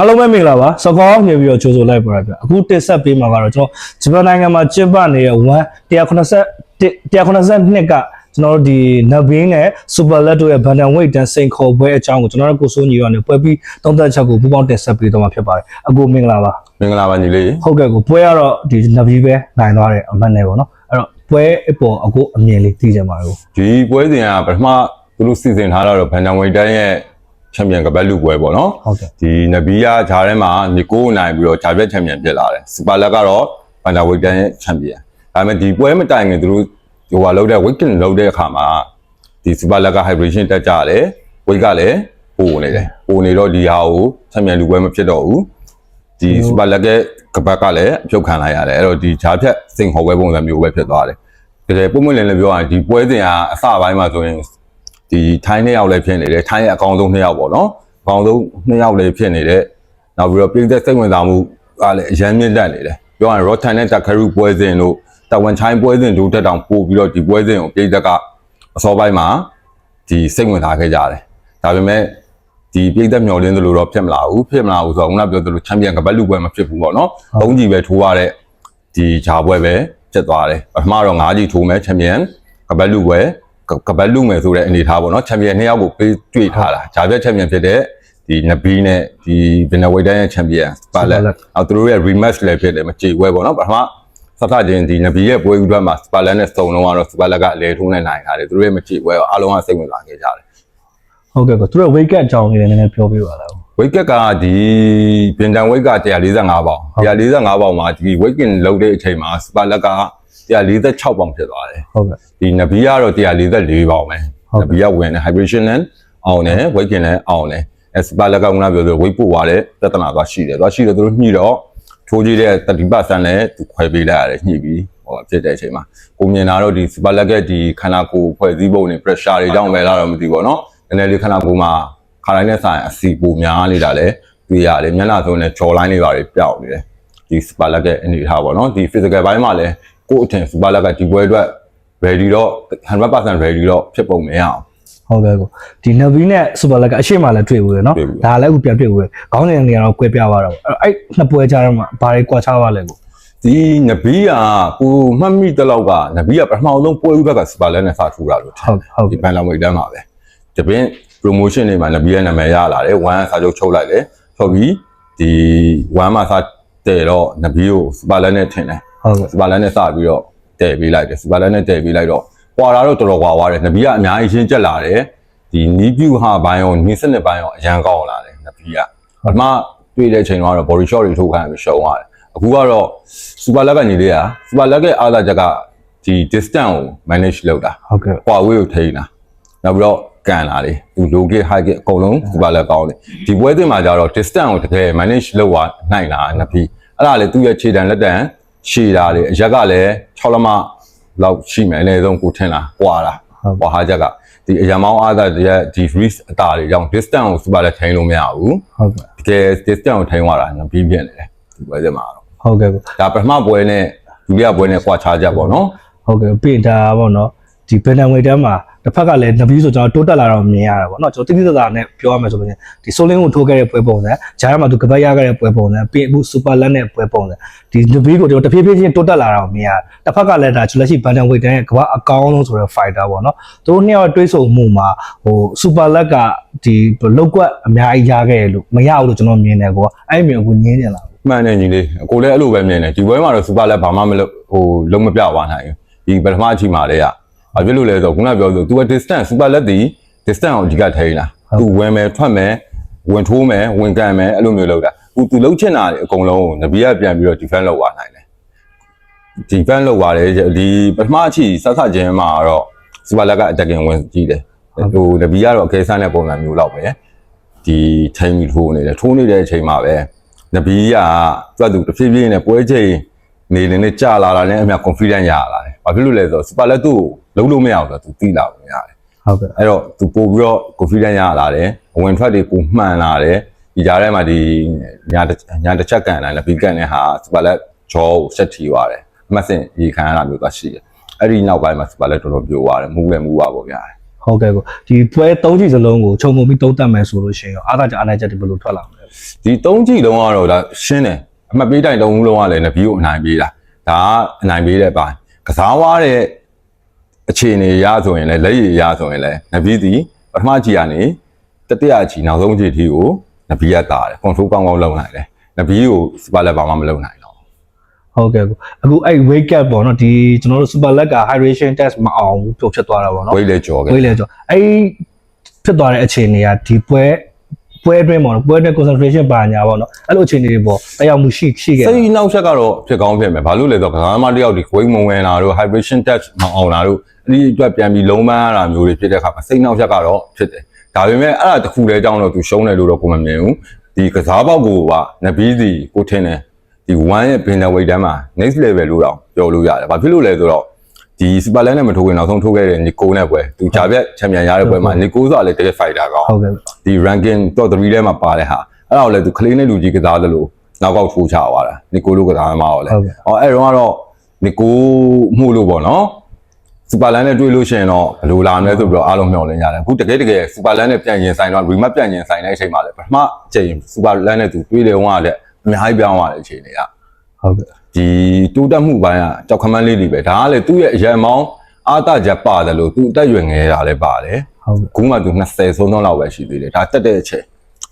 အားလုံးပဲမင်္ဂလာပါစကောင်းနေပြီးတော့ကြိုးဆိုလိုက်ပါရပြအခုတက်ဆက်ပေးမှာကတော့ကျွန်တော်ဂျပန်နိုင်ငံမှာကျင်းပနေတဲ့1 182ကကျွန်တော်တို့ဒီနဘင်းနဲ့စူပါလက်တို့ရဲ့ဘန်ဒန်ဝိတ်တန်စိန်ခေါ်ပွဲအကြောင်းကိုကျွန်တော်တို့ကိုစိုးညီရောနဲ့ပွဲပြီးသုံးသက်ချက်ကိုပူပေါင်းတက်ဆက်ပေးတော့မှာဖြစ်ပါတယ်အခုမင်္ဂလာပါမင်္ဂလာပါညီလေးဟုတ်ကဲ့ကိုပွဲကတော့ဒီနဘီပဲနိုင်သွားတယ်အမှန်နဲ့ပေါ့နော်အဲ့တော့ပွဲအပေါ်အခုအမြင်လေးသိကြပါလို့ဒီပွဲစဉ်ကပထမသူတို့စီစဉ်ထားတာတော့ဘန်ဒန်ဝိတ်တန်းရဲ့ ချန်ပီယံကပတ်လူပွဲပေါ့နော်ဟုတ်ကဲ့ဒီနဘီယာဂျာထဲမှာနီကိုနိုင်ပြီးတော့ဂျာပြက်ချန်ပီယံဖြစ်လာတယ်စူပါလက်ကတော့ဘန်ဒန်ဝိတ်တန်းရဲ့ချန်ပီယံဒါပေမဲ့ဒီပွဲမတိုင်ခင်သူတို့ဟိုဟာလောက်တဲ့ weekend လောက်တဲ့အခါမှာဒီစူပါလက်က hydration တက်ကြတယ်ဝိတ်ကလည်းပိုနေတယ်ပိုနေတော့ဒီဟာကိုချန်ပီယံလူပွဲမဖြစ်တော့ဘူးဒီစူပါလက်ကကပတ်ကလည်းအပြုတ်ခံလိုက်ရတယ်အဲ့တော့ဒီဂျာဖြတ်စိန်ခေါ်ပွဲပုံစံမျိုးပဲဖြစ်သွားတယ်တကယ်ပုံမှန်လည်းလည်းပြောရရင်ဒီပွဲစဉ်ကအစပိုင်းမှာဆိုရင် ဒီထိုင်းနှစ်ယောက်လည်းဖြစ်နေတယ်ထိုင်းရဲ့အကောင်ဆုံးနှစ်ယောက်ပေါ့နော်အကောင်ဆုံးနှစ်ယောက်လည်းဖြစ်နေတယ်နောက်ပြီးတော့ပြည်သက်စိတ်ဝင်စားမှုကလည်းအရန်မြင့်တက်နေတယ်ပြောရရင် Rotan နဲ့ Takaru ပွဲစဉ်တို့တဝန်ချိုင်းပွဲစဉ်တို့တက်တောင်ပို့ပြီးတော့ဒီပွဲစဉ်ကိုပြည်သက်ကအစောပိုင်းမှာဒီစိတ်ဝင်စားခဲ့ကြတယ်ဒါပေမဲ့ဒီပြည်သက်မျော်လင်းသလိုတော့ဖြစ်မလာဘူးဖြစ်မလာဘူးဆိုတော့ခုနပြောသလိုချန်ပီယံကပတ်လူပွဲမဖြစ်ဘူးပေါ့နော်သုံးကြီးပဲထိုးရတဲ့ဒီဂျာပွဲပဲဖြစ်သွားတယ်ပထမတော့၅ကြီးထိုးမယ်ချန်ပီယံကပတ်လူပွဲ ကကပတ်လူမယ်ဆိုတဲ့အနေထားပေါ့နော်ချန်ပီယံနှစ်ယောက်ကိုပေးတွေ့ထားတာဂျာပြက်ချန်ပီယံဖြစ်တဲ့ဒီနဘီနဲ့ဒီဘင်နဝေတန်ရဲ့ချန်ပီယံပါလက်အော်သူတို့ရဲ့ rematch လည်းဖြစ်တယ်မကြေပွဲပေါ့နော်ပထမစသချင်းဒီနဘီရဲ့ပွဲဥအတွက်မှာစပါလက်နဲ့စုံလုံးကတော့စပါလက်ကအလဲထိုးနေနိုင်တာလေသူတို့ရဲ့မကြေပွဲအားလုံးကစိတ်ဝင်စားခဲ့ကြတယ်ဟုတ်ကဲ့ကိုသူတို့ weight cut အကြောင်းလေးလည်းနည်းနည်းပြောပြပါလားဝိတ်ကက်ကဒီပင်တန်ဝိတ်က145ပေါင်145ပေါင်မှာဒီ weight gain လုပ်တဲ့အချိန်မှာစပါလက်က 146ပေါင်ဖြစ်သွားတယ်ဟုတ်ကဲ့ဒီနဘီကတော့144ပေါင်ပဲဟုတ်နဘီကဝင်တယ် hydration နဲ့အောင်တယ် weight gain နဲ့အောင်တယ်အဲစပါလက်ကကပြောဆို weight ပို့သွားတဲ့ပြဿနာသွားရှိတယ်သွားရှိတယ်သူတို့ညှိတော့ထိုးကြည့်တဲ့30%နဲ့သူခွဲပေးလိုက်ရတယ်ညှိပြီးဟောဖြစ်တဲ့အချိန်မှာကိုမြင်တာတော့ဒီစပါလက်ကဒီခန္ဓာကိုယ်ဖွဲ့စည်းပုံတွေ pressure တွေကြောင့်ပဲလားတော့မသိဘူးပေါ့နော်နည်းနည်းလေးခန္ဓာကိုယ်မှာခါတိုင်းနဲ့ဆိုင်အစီပူများနေတာလဲတွေ့ရတယ်မျက်နှာစုံနဲ့ကြော်လိုင်းလေးပါတွေပျောက်နေတယ်ဒီစပါလက်ရဲ့အနေထားပေါ့နော်ဒီ physical ဘိုင်းမှာလဲ ကိုယ့်အထင်စပါလက်ကဒီပွဲအတွက် ready တော့100% ready တော့ဖြစ်ပုံမရအောင်ဟုတ်ကဲ့ကိုဒီနဗီနဲ့စူပါလက်ကအရှိမလည်းတွေ့ဘူးလေနော်တွေ့ဘူးဒါလည်းအခုပြန်တွေ့ဘူးလေခေါင်းစဉ်တွေကတော့ကွဲပြားသွားတော့အဲ့အဲ့နှစ်ပွဲကြားထဲမှာဘာတွေကွာခြားပါလဲကိုဒီနဘီကကိုမှတ်မိတဲ့လောက်ကနဘီကပထမဆုံးပွဲဥဘက်ကစပါလက်နဲ့စထူတာလို့ထင်ဟုတ်ဟုတ်ဒီပန်လောင်ဝိတ်တန်းမှာပဲတပင်း promotion တွေမှာနဘီရဲ့နာမည်ရလာတယ်1စာချုပ်ချုပ်လိုက်တယ်ချုပ်ပြီးဒီ1မှာစတဲ့တော့နဘီကိုစပါလက်နဲ့ထင်တယ် ဟုတ်ကဲ့စပါလက်နဲ့စပြီးတော့တည်ပေးလိုက်တယ်စပါလက်နဲ့တည်ပေးလိုက်တော့ကွာတာတော့တော်တော်ကွာသွားတယ်နဘီကအများကြီးရှင်းကျက်လာတယ်ဒီနီးပြူဟာဘိုင်းရောနီးစနစ်ဘိုင်းရောအရန်ကောင်းလာတယ်နဘီကပထမတွေ့တဲ့အချိန်တော့ body shot တွေထုတ်ခိုင်းပြီးရှုံသွားတယ်အခုကတော့စူပါလက်ကညီလေးကစူပါလက်ရဲ့အားလာချက်ကဒီ distance ကို manage လုပ်တာဟုတ်ကဲ့ကွာဝေးကိုထိန်းတာနောက်ပြီးတော့ကန်လာတယ်သူ low gate high gate အကုန်လုံးစူပါလက်ကောင်းတယ်ဒီပွဲတင်မှာကျတော့ distance ကိုတကယ် manage လုပ်သွားနိုင်တာနဘီအဲ့ဒါလေသူ့ရဲ့ခြေတံလက်တံ ရှည်တာလေအရက်ကလည်း6လက်မလောက်ရှိမယ်အနည်းဆုံးကိုထင်တာကွာတာကွာဟာချက်ကဒီအရမောင်းအားသာရဲ့ဒီ risk အတာတွေကြောင့် distance ကို super လက်ထိန်းလို့မရဘူးဟုတ်ကဲ့တကယ် distance ကိုထိန်းသွားတာညပြီးပြင်းနေတယ်ဒီပွဲစဉ်မှာတော့ဟုတ်ကဲ့ကိုဒါပထမပွဲနဲ့ဒုတိယပွဲနဲ့ကွာခြားချက်ပေါ့နော်ဟုတ်ကဲ့ပြင်တာပေါ့နော်ဒီဘန်ဒန်ဝေတန်းမှာ တစ်ဖက်ကလည်းနဗီဆိုကျွန်တော်တိုးတက်လာတော့မြင်ရတာပေါ့နော်ကျွန်တော်တိတိကျကျနဲ့ပြောရမယ်ဆိုရင်ဒီဆိုလင်းကိုထိုးခဲ့တဲ့ပွဲပုံစံဂျားမှာသူကပတ်ရခဲ့တဲ့ပွဲပုံစံပြင်အခုစူပါလက်နဲ့ပွဲပုံစံဒီနဗီကိုကျွန်တော်တဖြည်းဖြည်းချင်းတိုးတက်လာတာကိုမြင်ရတစ်ဖက်ကလည်းဒါကျွန်တော်လက်ရှိဘန်ဒန်ဝေတန်းရဲ့ကမ္ဘာအကောင်းဆုံးဆိုတဲ့ fighter ပေါ့နော်သူတို့နှစ်ယောက်တွေးဆုံမှုမှာဟိုစူပါလက်ကဒီလောက်ကွက်အများကြီးရခဲ့တယ်လို့မရဘူးလို့ကျွန်တော်မြင်တယ်ကွာအဲ့မြင်ကိုညင်းနေလားမှန်တယ်ညီလေးအကိုလည်းအဲ့လိုပဲမြင်တယ်ဒီပွဲမှာတော့စူပါလက်ဘာမှမလုပ်ဟိုလုံးမပြသွားနိုင်ဘူးဒီပထမအချိန်မှာလည်းရ ဘာဖြစ်လို့လဲဆိုတော့ခုနပြောဆို तू က distance စူပါလက်ဒီ distance ကိုအဓိကထိန်းလာ तू ဝင်မယ်ထွက်မယ်ဝင်ထိုးမယ်ဝင်ကန်မယ်အဲ့လိုမျိုးလုပ်တာ तू तू လုံးချင်တာတွေအကုန်လုံးကိုနဘီကပြန်ပြီးတော့ defend လုပ်သွားနိုင်တယ် defend လုပ်သွားတယ်ဒီပထမအချိန်ဆက်ဆက်ချင်းမှာတော့စူပါလက်က attacking ဝင်ကြည့်တယ်ဟိုနဘီကတော့အကဲဆန်းတဲ့ပုံစံမျိုးလောက်ပဲဒီထိန်းပြီးထိုးနေတယ်ထိုးနေတဲ့အချိန်မှာပဲ နဘီကသူကသူတစ်ဖြည်းဖြည်းနဲ့ပွဲချိန်နေနေနဲ့ကြာလာတာနဲ့အမြ confidence ရလာတယ်။ ် ဘာဖြစ်လို့လဲဆိုတော့ super လက်သူ့ကိုလုံးလို့မရဘူးဆိုတော့ तू သိလာပုံရတယ်ဟုတ်ကဲ့။အဲ့တော့ तू ပို့ပြီးတော့ confidence ရလာတယ်။အဝင်ထွက်တွေပိုမှန်လာတယ်။ဒီကြားထဲမှာဒီညာတစ်ညာတစ်ချက်ကန်လာနဘီကန်နဲ့ဟာ super လက်ဂျောကိုဆက်ထီသွားတယ်။အမှတ်စဉ်ရေခံရတာမျိုးသွားရှိတယ်။အဲ့ဒီနောက်ပိုင်းမှာ super လက်တော်တော်ပြိုသွားတယ်။မူးလည်းမူးပါပေါ့ဗျာ။ဟုတ်ကဲ့ကိုဒီပွဲ၃ကြိမ်စလုံးကိုခြုံငုံပြီးသုံးသပ်မယ်ဆိုလို့ရှိရင်ရောအားသာကြအားနိုင်ချက်တွေဘယ်လိုထွက်လာမလဲဒီသုံးကြည့်လုံးကတော့ဒါရှင်းတယ်အမှတ်ပေးတိုင်တုံးလုံးကလည်းနဘီကိုအနိုင်ပေးတာဒါကအနိုင်ပေးတဲ့ပိုင်း ကစားဝါးတဲ့အခြေအနေရဆိုရင်လည်းလက်ရည်ရဆိုရင်လည်းနဘီဒီပထမကြည့်ရနေတတိယကြည့်နောက်ဆုံးကြည့်ဒီကိုနဘီကတာတယ်ကွန်ထရိုးကောင်းကောင်းလုပ်နိုင်တယ်နဘီကိုစပါလက်ဘာမှမလုပ်နိုင်တော့ဟုတ်ကဲ့ကိုအခုအဲ့ wake cap ပေါ့နော်ဒီကျွန်တော်တို့ super leg က hydration test မအောင်ဘူးဖြုတ်ဖြစ်သွားတာပေါ့နော်ဝိတ်လေကြော်ခဲ့ဝေးလေကြောအဲ့ဖြစ်သွားတဲ့အခြေအနေကဒီပွဲ ပွဲအတွင်းပေါ့နော်ပွဲအတွင်း concentration ပါညာပေါ့နော်အဲ့လိုအခြေအနေတွေပေါ့တက်ရောက်မှုရှိရှိခဲ့စိတ်နောက်ချက်ကတော့ဖြစ်ကောင်းဖြစ်မယ်ဘာလို့လဲဆိုတော့ကစားသမားတစ်ယောက်ဒီ weight မဝင်လာတို့ hydration test မအောင်လာတို့အဲ့ဒီအတွက်ပြန်ပြီးလုံးပန်းရတာမျိုးတွေဖြစ်တဲ့အခါမှာစိတ်နောက်ချက်ကတော့ဖြစ်တယ်ဒါပေမဲ့အဲ့ဒါတစ်ခုတည်းအကြောင်းတော့သူရှုံးတယ်လို့တော့ကိုမမြင်ဘူးဒီကစားပေါက်ကိုကနဘီးစီကိုထင်းတယ်ဒီ1ရဲ့ banner weight တန်းမှာ next level လို့တော့ပြောလို့ရတယ်ဘာဖြစ်လို့လဲဆိုတော့ ဒီ super land နဲ့မထိုးခင်နောက်ဆုံးထိုးခဲ့တဲ့ Nico နဲ့ပွဲသူဂျာပြက်ချန်ပီယံရတဲ့ပွဲမှာ Nico ဆိုတာလည်းတကယ် fighter ကောင်းဟုတ်ကဲ့ဒီ ranking top 3ထဲမှာပါတဲ့ဟာအဲ့ဒါကိုလည်းသူကလေးနဲ့လူကြီးကစားသလိုနောက်ကောက်ထိုးချသွားတာနီကိုလိုကစားသမားရောလဲဟောအဲ့တော့ကတော့နီကိုမှုလို့ပေါ့နော်စူပါလန်နဲ့တွေ့လို့ရှိရင်တော့ဘယ်လိုလာမလဲဆိုပြီးတော့အားလုံးမျှော်လင့်ရတယ်အခုတကယ်တကယ်စူပါလန်နဲ့ပြန်ရင်ဆိုင်တော့ rematch ပြန်ရင်ဆိုင်တဲ့အချိန်မှာလည်းပထမအချိန်စူပါလန်နဲ့သူတွေ့တယ်ဟိုကလည်းအများကြီးပြောင်းသွားတဲ့အချိန်တွေက ဟုတ်ကဲ့ဒီတိုးတက်မှုပိုင်းကကြောက်ခမန်းလေးတွေပဲဒါကလည်းသူ့ရဲ့အရန်မောင်းအားတချက်ပါတယ်လို့သူအတက်ရွယ်ငယ်တာလည်းပါတယ်ဟုတ်ကဲ့ခုမှသူ20ဆုံးဆုံးလောက်ပဲရှိသေးတယ်ဒါတက်တဲ့အချိန်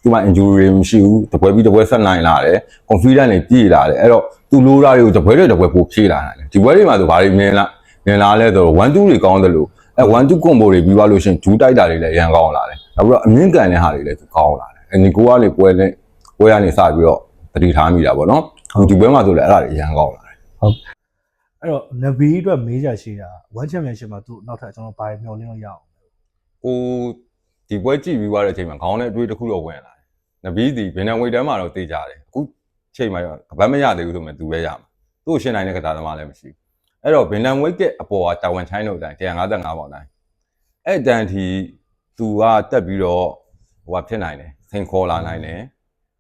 သူမှ injury တွေမရှိဘူးတပွဲပြီးတပွဲဆက်နိုင်လာတယ် confidence တွေပြည့်လာတယ်အဲ့တော့သူလိုတာတွေကိုတပွဲတွေတပွဲပိုဖြည့်လာတယ်ဒီပွဲတွေမှာဆိုဘာတွေမြင်လာမြင်လာလဲဆိုတော့1 2တွေကောင်းတယ်လို့အဲ1 2 combo တွေပြီးသွားလို့ရှိရင်ဂျူးတိုက်တာတွေလည်းရန်ကောင်းလာတယ်နောက်ပြီးတော့အမြင့်ကန်တဲ့ဟာတွေလည်းသူကောင်းလာတယ်အဲနီကိုကလေပွဲနဲ့ပွဲကနေစပြီးတော့တတိထားမိတာပေါ့နော် အခုဒီပွဲမှာဆိုလည်းအဲ့ဒါတွေရန်ကောင်းလာတယ်အဲ့တော့နဗီအတွက်မေးကြရှိတာ one championship မှာသူနောက်ထပ်ကျွန်တော်ဘာမျှော်လင့်လို့ရအောင်ကိုဒီပွဲကြည့်ပြီးသွားတဲ့အချိန်မှာခေါင်းနဲ့အတွေးတစ်ခုတော့ဝင်လာတယ်။နဘီးဒီဘယ်နှဝိတ်တန်းမှာတော့တေးကြတယ်။အခုချိန်မှာကဘာမရသေးဘူးဆိုမှသူပဲရမှာ။သူ့ကိုရှင်းနိုင်တဲ့ကစားသမားလည်းမရှိဘူး။အဲ့တော့ဘယ်နှဝိတ်ကအပေါ်ကတာဝန်ချိုင်းလို့တိုင်း155ပေါင်တိုင်း။အဲ့တန်ทีသူကတက်ပြီးတော့ဟိုကဖြစ်နိုင်တယ်။ဆင်ခေါ်လာနိုင်တယ်။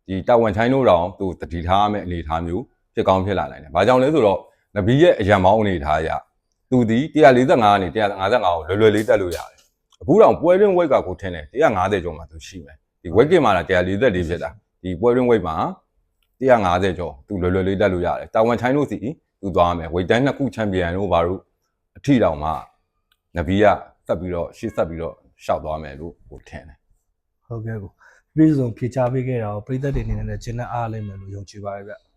ဒီတာဝန်ချိုင်းလို့တော့သူတတိထားရမယ့်အနေအထားမျိုးဖြစ်ကောင်းဖြစ်လာနိုင်တယ်။ဘာကြောင့်လဲဆိုတော့နဘီးရဲ့အရန်မောင်းအနေအထားအရသူဒီ145ကနေ155ကိုလွယ်လွယ်လေးတက်လို့ရတယ်။အခုတော့ပွဲရင်း weight ကကိုထင်းတယ်150ကျော်မှသူရှိမယ်ဒီ weight ကမှာ144ဖြစ်တာဒီပွဲရင်း weight မှာ150ကျော်သူလွယ်လွယ်လေးတက်လို့ရတယ်တာဝန်ချိုင်းလို့စီသူသွားမယ် weight တိုင်းနှစ်ခုချန်ပီယံတို့ဘာလို့အထီတောင်မှနဗီကဆက်ပြီးတော့ရှေ့ဆက်ပြီးတော့ရှောက်သွားမယ်လို့ကိုထင်တယ်ဟုတ်ကဲ့ကို ပြည်စုံဖြေချပေးခဲ့တာကိုပြည်သက်တွေအနေနဲ့လည်းကျင်းတဲ့အားလိမ့်မယ်လို့ယုံကြည်ပါတယ်ဗျ